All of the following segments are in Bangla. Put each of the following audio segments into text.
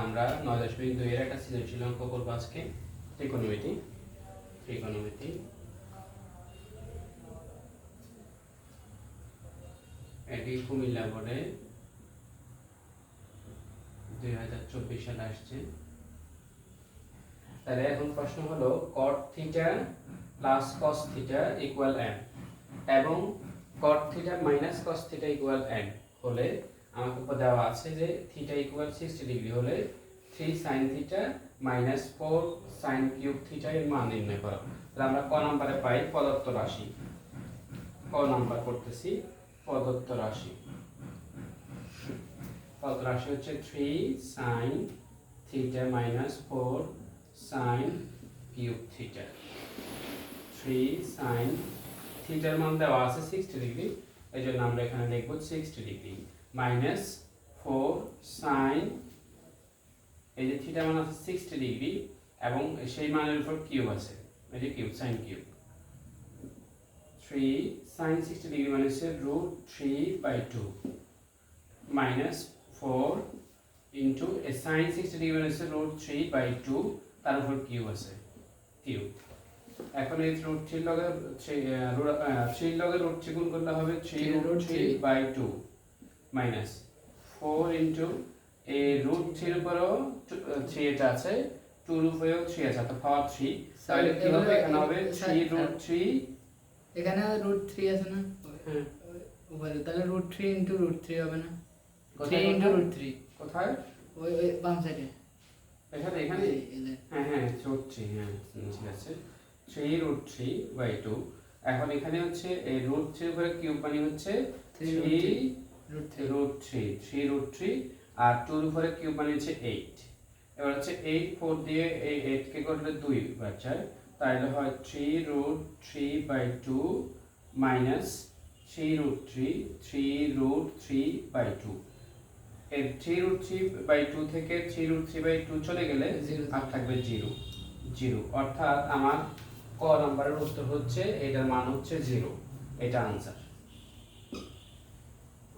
আমরা নয় দশমিক দুই এর একটা সৃজনশীল অঙ্ক করব আজকে। ত্রিকোণমিতি ত্রিকোণমিতি। এটি কুমিল্লা বোর্ডে দুই হাজার চব্বিশ সালে আসছে। তাহলে এখন প্রশ্ন হলো cot theta plus cos theta equal M এবং cot theta minus cos theta equal M হলে আমাকে দেওয়া আছে যে থিটা ইকুয়াল সিক্সটি ডিগ্রি হলে three sine theta minus four sine cube theta এর মান নির্ণয় করা। তাহলে আমরা ক নাম্বারে পাই প্রদত্ত রাশি। ক নাম্বার করতেছি প্রদত্ত রাশি। প্রদত্ত রাশি হচ্ছে three sine theta minus four sine cube theta three sine থিটার মান দেওয়া আছে সিক্সটি ডিগ্রি এই জন্য আমরা এখানে লিখব sixty degree minus four sine এই যে থিটা মান আছে সিক্সটি ডিগ্রি এবং সেই মানের উপর কিউব আছে এই যে cube sine cube three sine sixty degree মানে হচ্ছে root three by two minus four into A sine sixty degree মানে হচ্ছে রুট থ্রি বাই টু তার উপর কিউব আছে কিউব এখন এই রুট থ্রির লগে থ্রির লগে রুট থ্রি গুণ করলে হবে three root three by two minus four into এই রুট থ্রির উপরেও থ্রি এটা আছে টুর উপরেও থ্রি আছে অর্থাৎ পাওয়ার থ্রি তাহলে কি হবে? এখানে হবে থ্রি রুট থ্রি এখানে রুট থ্রি আছে না? হ্যাঁ। তাহলে root three into root three হবে না? Three into? রুট থ্রি কোথায়? ওই ওই বাম সাইডে এখানে এখানে? হ্যাঁ হ্যাঁ রুট থ্রি হ্যাঁ ঠিক আছে। Three root three by two এখন এখানে হচ্ছে এই রুট থ্রি উপরে কিউব মানে হচ্ছে three root three three root three আর টুর উপরে কিউব হচ্ছে এইট এবার হচ্ছে এইট ফোর দিয়ে এই এইটকে করলে দুই বাচ্চায় তাহলে হয় three root three by two minus three root three three root three by two এই three root three by two থেকে three root three by two চলে গেলে আর থাকবে জিরো জিরো অর্থাৎ আমার ক নাম্বারের উত্তর হচ্ছে এটার মান হচ্ছে জিরো এটা আনসার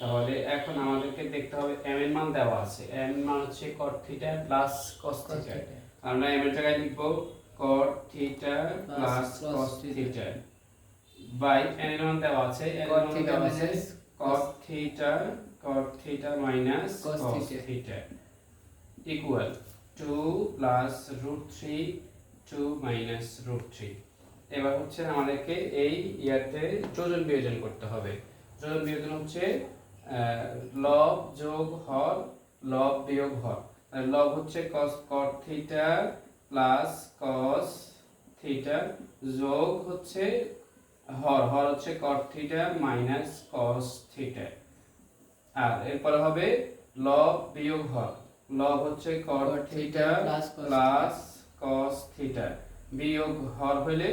তাহলে এখন আমাদেরকে দেখতে হবে এম এর মান দেওয়া আছে। এম মান হচ্ছে cot theta plus cos theta আমরা এম এর জায়গায় লিখব cot theta plus cos theta by N এর মান দেওয়া আছে। এন এর Cot মান দেওয়া আছে cot theta cot theta minus Cos cos theta equal 2 plus root 3 2 minus root 3 এবার হচ্ছে আমাদেরকে এই ইয়াতে যোজন বিয়োজন করতে হবে। যোজন বিয়োজন হচ্ছে লব যোগ হর লব বিয়োগ হর লব হচ্ছে cos cot theta plus cos theta যোগ হচ্ছে হর হর হচ্ছে cot theta minus cos theta আর এরপরে হবে লব বিয়োগ হর লব হচ্ছে cot cos plus cos theta বিয়োগ হর হলে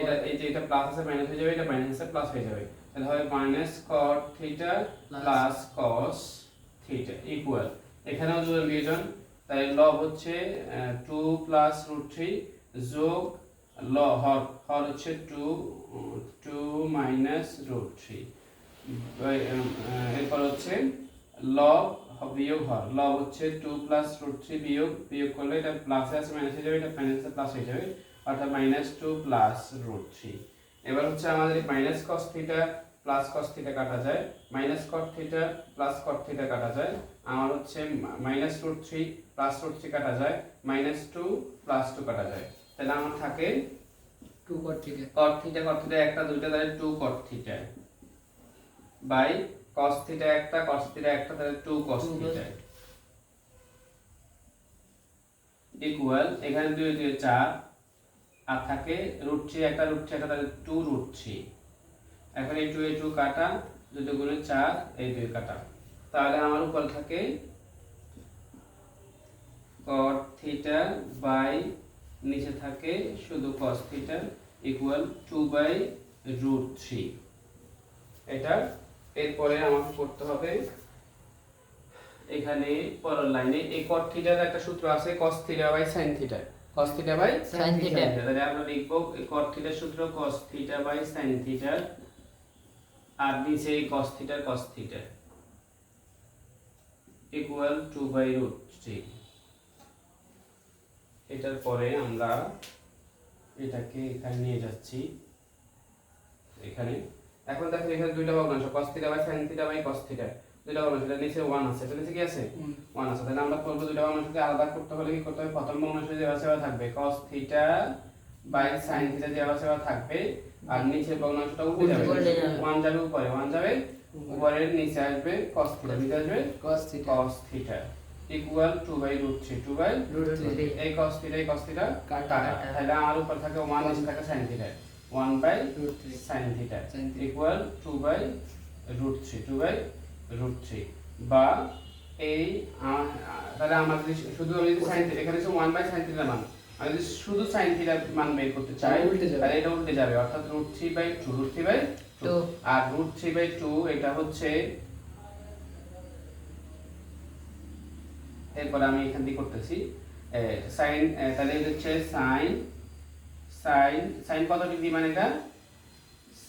এটা এই যে এটা প্লাস আছে মাইনাস হয়ে যাবে এটা মাইনাস আছে প্লাস হয়ে যাবে। তাহলে হবে minus cot theta plus cos theta equal এখানেও যোজন বিয়োজন তাই লব হচ্ছে টু প্লাস রুট থ্রি যোগ ল হর হর হচ্ছে two two minus root three এরপর হচ্ছে লব বিয়োগ হর লব হচ্ছে টু প্লাস রুট থ্রি বিয়োগ বিয়োগ করলে এটা প্লাস আছে মাইনাস হয়ে যাবে, এটা মাইনাস প্লাস হয়ে যাবে, অর্থাৎ minus two plus root three এবার হচ্ছে আমাদের minus cos theta plus cos theta কাটা যায় minus cot theta plus cot theta কাটা যায়। আমার হচ্ছে minus root three plus root three কাটা যায় মাইনাস টু প্লাস টু কাটা যায়। তাহলে আমার থাকে টু কট থেকে কট থিটা কট থিটা একটা দুইটা তাহলে two cot theta by cos theta একটা কস থিটা একটা তাহলে টু কস থিটা ইকুয়াল এখানে দুই দুই চার আর থাকে রুট থ্রি একটা রুট থ্রি একটা তাহলে টু রুট থ্রি এখন এই টু এই টু কাটা দুটো গুণে চার এই দুই কাটা। তাহলে আমার উপর থাকে কট থিটা বাই নিচে থাকে শুধু cos theta equal two by root three এটা এরপরে আমাকে করতে হবে এখানে পরের লাইনে এই কট থিটার একটা সূত্র আছে cos theta by sine theta cos theta by Sin theta। তাহলে আমরা লিখব cot থিটার সূত্র cos theta by sin theta আর নিচে এই cos theta cos theta equal 2 by root 3 এটার পরে আমরা এটাকে এখানে নিয়ে যাচ্ছি। এখানে। এখন দেখো এখানে দুইটা ভগ্নাংশ cos theta by sin theta by cos theta দুইটা ভগ্নাংশ এটা নিচে 1 আছে এটা নিচে কি আছে? ওয়ান আছে। তাহলে আমরা করব দুইটা ভগ্নাংশকে আলাদা করতে হলে কি করতে হবে? প্রথম ভগ্নাংশ যে সেবা থাকবে। cos theta by sin theta যে সেবা থাকবে আর নিচে ভগ্নাংশটা উপরে যাবে। উল্টে যাবে। উপরে 1 যাবে উপরের নিচে আসবে cos থিটা নিচে আসবে cos theta cos theta equal 2 by root 3 2 by 3 এই cos থিটা এই cos থিটা কাটা। তাহলে আমার উপর থাকে 1 নিচে থাকে sin theta 1 by root 3 sin theta sin equal two by root three two by root three বা এই তাহলে আমাদের শুধু আমি সাইন এখানে হচ্ছে ওয়ান বাই সাইন থিটা মান। আমি যদি শুধু সাইন থিটা মান বের করতে চাই উল্টে যাবে। তাহলে এটা উল্টে যাবে অর্থাৎ root three by two root three by two. R root three by two এটা হচ্ছে এরপর আমি এখান দিয়ে করতেছি সাইন তাহলে হচ্ছে সাইন সাইন সাইন কত ডিগ্রি মানে এটা?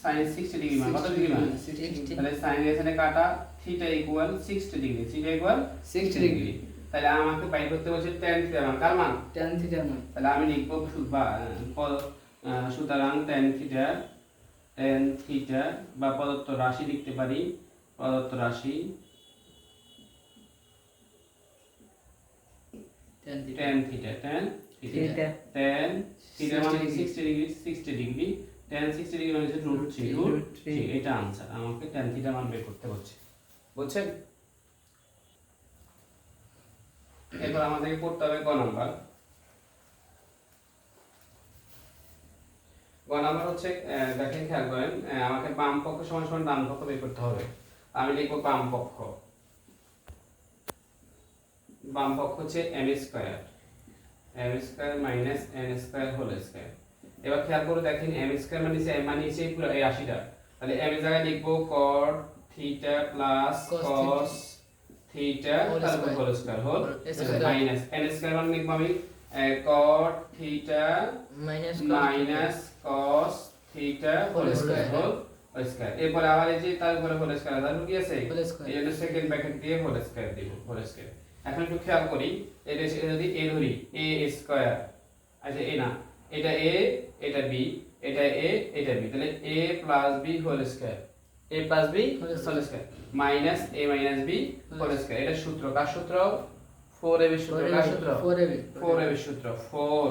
সাইন সিক্সটি ডিগ্রি মানে কত ডিগ্রি মানে? তাহলে সাইন এখানে কাটা theta equal 60 degree theta equal 60 degree. তাহলে আমাকে বাই করতে বলছে tan থিটা মান কার মান tan theta মান তাহলে আমি লিখব সু- বা প- আহ, সুতরাং tan থিটা tan থিটা বা প্রদত্ত রাশি লিখতে পারি প্রদত্ত রাশি tan theta tan theta tan theta theta tan theta মানে 60 60 ডিগ্রি 60 ডিগ্রি tan 60 ডিগ্রি মানে হচ্ছে রুট 3 রুট root 3 three। এটা आंसर আমাকে tan থিটা মান বের করতে হচ্ছে বুঝছেন এরপর আমাদেরকে করতে হবে গ নাম্বার। গ নাম্বার হচ্ছে দেখেন খেয়াল করেন আমাকে বাম পক্ষ সমান সমান ডান পক্ষ বের করতে হবে। আমি লিখব বাম পক্ষ। বাম পক্ষ হচ্ছে M square M square minus N square whole square এবার খেয়াল করে দেখেন এম স্কোয়ার মানে নিচে মানে নিচে পুরো এই রাশিটা। তাহলে এম এর জায়গায় লিখব cot theta plus cos theta তারপর whole square whole minus N square মানে লিখব আমি cot theta minus minus cos theta whole square. Whole square এরপর আবার এই যে তার উপরে হোল স্কোয়ার তার কি আছে? এই জন্য সেকেন্ড ব্র্যাকেট দিয়ে হোল স্কোয়ার দিব হোল স্কোয়ার এখন একটু খেয়াল করি এটা এটা যদি এ ধরি এ স্কোয়ার আচ্ছা এ না এটা এ এটা বি এটা এ এটা বি তাহলে A plus B whole square A plus B Whole whole square. Square minus A minus B whole square এটা সূত্র কার সূত্র? ফোর এ বি সূত্র কার সূত্র? 4ab ফোর এ বি সূত্র। ফোর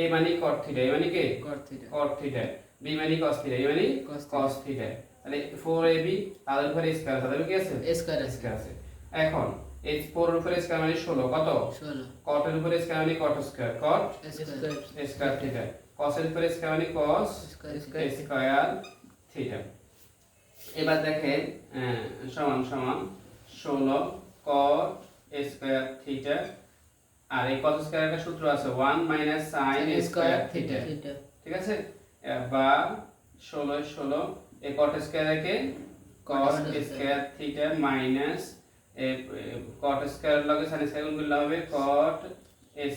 এ মানে কট থিটা এ মানে কে? Cot theta. Cot theta B মানে cos থিটা এ মানে Cos theta। তাহলে 4ab তাদের উপরে স্কয়ার তাদের কি আছে? A square আছে। স্কয়ার আছে। এখন এই 4 এর উপরে স্কয়ার মানে 16 কত? 16 cot এর উপরে স্কয়ার মানে cot square cot a square. Square theta cos এর উপরে স্কয়ার মানে cos square square square theta এবার দেখেন সমান সমান 16 cot স্কয়ার থিটা আর এই cos স্কয়ার একটা সূত্র আছে 1 মাইনাস sin স্কয়ার থিটা ঠিক আছে? বা ষোলো ষোলো এ কট স্কোয়ার একে cot square theta minus cot square লগে সাইন স্কোয়ার গুণ করলে হবে cot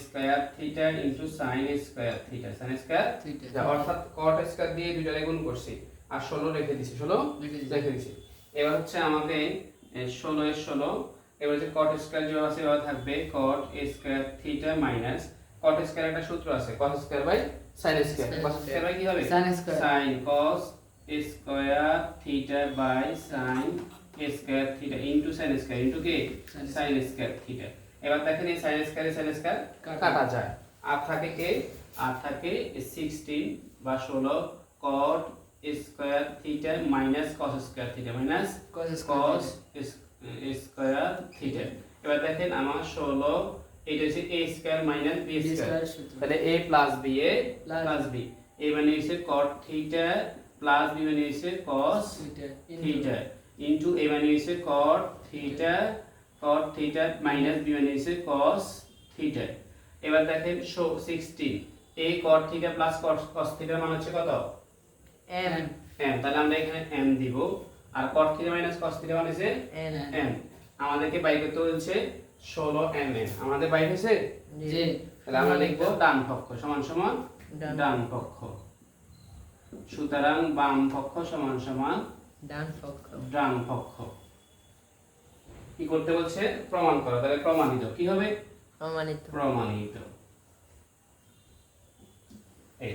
square theta into sine square theta sine square theta অর্থাৎ কট স্কোয়ার দিয়ে দুইটা গুণ করছি। আর ষোলো রেখে দিছি ষোলো রেখে দিছি। এবার হচ্ছে আমাকে ষোলো এর ষোলো এবার হচ্ছে কট স্কোয়ার যেভাবে আছে এভাবে থাকবে cot square theta minus cot square একটা সূত্র আছে cot square by sine square cot square by কি হবে? Sin square sine cos square theta by sine square theta into sine square into কি? সাইন স্কোয়ার থিটা এবার দেখেন এই সাইন স্কোয়ার সাইন স্কোয়ার কাটা। কাটা যায়। আর থাকে কে? আর থাকে 16 বা 16 cot square theta minus cos square theta minus cos square theta এবার দেখেন আমার 16 এটা হচ্ছে a square minus b square তাহলে a plus a Plus plus b a মানে হচ্ছে cot থিটা প্লাস b মানে হচ্ছে into থিটা ইনটু a মানে হচ্ছে cot theta cot theta minus b মানে হচ্ছে cos থিটা এবার দেখেন so sixteen a cot theta plus cos থিটার মান হচ্ছে কত? এম এম তাহলে আমরা এখানে এম দিব। আর cot theta minus cos theta মানে হচ্ছে এন এম আমাদেরকে বাই করতে বলছে ষোলো এম এম আমাদের বাই হয়েছে? জি। তাহলে আমরা লিখব ডান পক্ষ সমান সমান ডান পক্ষ। সুতরাং বাম পক্ষ সমান সমান ডান পক্ষ। ডান পক্ষ। কি করতে বলছে? প্রমাণ করো তাহলে প্রমাণিত। কি হবে? প্রমাণিত। প্রমাণিত। এই।